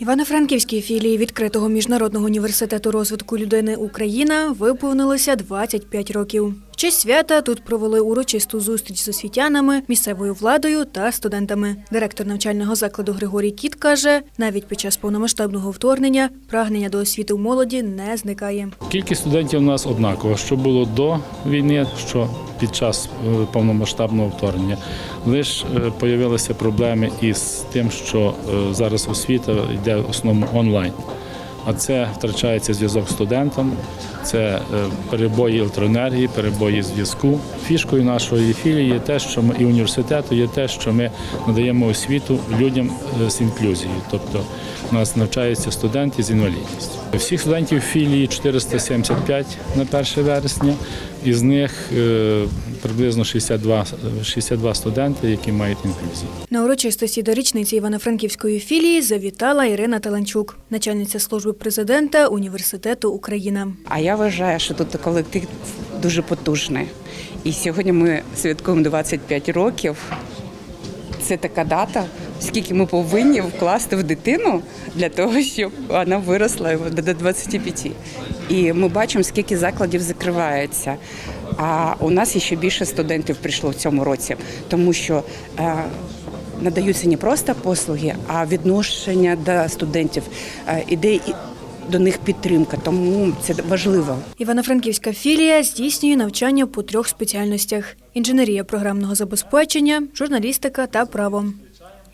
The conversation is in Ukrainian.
Івано-Франківській філії відкритого міжнародного університету розвитку людини Україна виповнилося 25 років. В честь свята тут провели урочисту зустріч з освітянами, місцевою владою та студентами. Директор навчального закладу Григорій Кіт каже, навіть під час повномасштабного вторгнення прагнення до освіти у молоді не зникає. Кількість студентів у нас однакова, що було до війни, що під час е, повномасштабного вторгнення. Лише з'явилися проблеми із тим, що е, зараз освіта йде в основному онлайн. А це втрачається зв'язок з студентом, це е, перебої електроенергії, перебої зв'язку. Фішкою нашої філії є те, що ми і університету є те, що ми надаємо освіту людям е, з інклюзією. Тобто у нас навчаються студенти з інвалідністю. Всіх студентів філії 475 на 1 вересня, із них е, приблизно 62, 62 студенти, які мають інклюзію. На урочистості до річниці Івано-Франківської філії завітала Ірина Таланчук, начальниця служби президента університету Україна. А я вважаю, що тут колектив дуже потужний. І сьогодні ми святкуємо 25 років. Це така дата, скільки ми повинні вкласти в дитину для того, щоб вона виросла до 25. І ми бачимо, скільки закладів закривається. А у нас ще більше студентів прийшло в цьому році, тому що е, надаються не просто послуги, а відношення до студентів, е, іде до них підтримка. Тому це важливо. Івано-Франківська філія здійснює навчання по трьох спеціальностях: інженерія програмного забезпечення, журналістика та право.